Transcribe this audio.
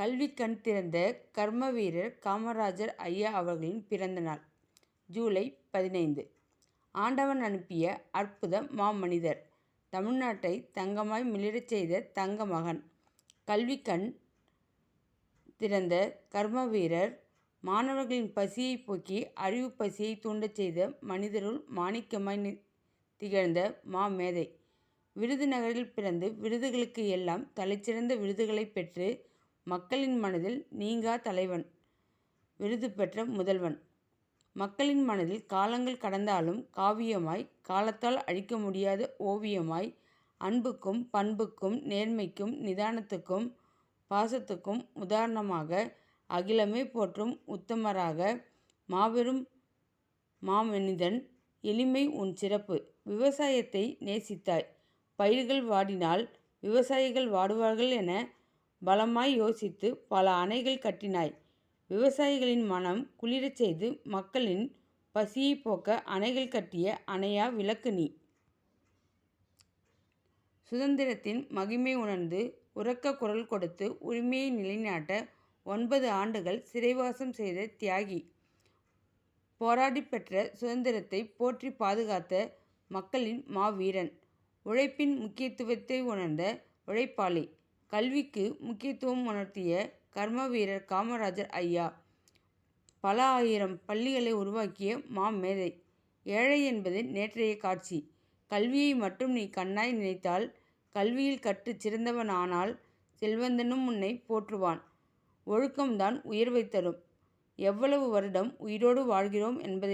கல்வி கண் திறந்த கர்மவீரர் காமராஜர் ஐயா அவர்களின் பிறந்த நாள் ஜூலை பதினைந்து. ஆண்டவன் அனுப்பிய அற்புத மாமனிதர். தமிழ்நாட்டை தங்கமாய் மிளிரச் செய்த தங்க மகன். கல்வி கண் திறந்த கர்மவீரர். மாணவர்களின் பசியை போக்கி அறிவுப் பசியை தூண்டச் செய்த மனிதருள் மாணிக்கமாய் திகழ்ந்த மாமேதை. விருதுநகரில் பிறந்து விருதுகளுக்கு எல்லாம் தலைச்சிறந்த விருதுகளைப் பெற்று மக்களின் மனதில் நீங்கா தலைவன் விருது பெற்ற முதல்வன். மக்களின் மனதில் காலங்கள் கடந்தாலும் காவியமாய் காலத்தால் அழிக்க முடியாத ஓவியமாய் அன்புக்கும் பண்புக்கும் நேர்மைக்கும் நிதானத்துக்கும் பாசத்துக்கும் உதாரணமாக அகிலமே போற்றும் உத்தமராக மாபெரும் மாமனிதன். எளிமை உன் சிறப்பு. விவசாயத்தை நேசித்தாய். பயிர்கள் வாடினால் விவசாயிகள் வாடுவார்கள் என பலமாய் யோசித்து பல அணைகள் கட்டினாய். விவசாயிகளின் மனம் குளிரச் செய்து மக்களின் பசியைப் போக்க அணைகள் கட்டிய அணையா விளக்கு நீ. சுதந்திரத்தின் மகிமை உணர்ந்து உறக்க குரல் கொடுத்து உரிமையை நிலைநாட்ட ஒன்பது ஆண்டுகள் சிறைவாசம் செய்த தியாகி. போராடி பெற்ற சுதந்திரத்தை போற்றி பாதுகாத்த மக்களின் மாவீரன். உழைப்பின் முக்கியத்துவத்தை உணர்ந்த உழைப்பாளி. கல்விக்கு முக்கியத்துவம் உணர்த்திய கர்மவீரர் காமராஜர் ஐயா. பல ஆயிரம் பள்ளிகளை உருவாக்கிய மாமேதை. ஏழை என்பது நேற்றைய காட்சி. கல்வியை மட்டும் நீ கண்ணாய் நினைத்தால் கல்வியில் கற்றுச் சிறந்தவன் ஆனால் செல்வந்தனும் உன்னை போற்றுவான். ஒழுக்கம்தான் உயர்வை தரும். எவ்வளவு வருடம் உயிரோடு வாழ்கிறோம் என்பதை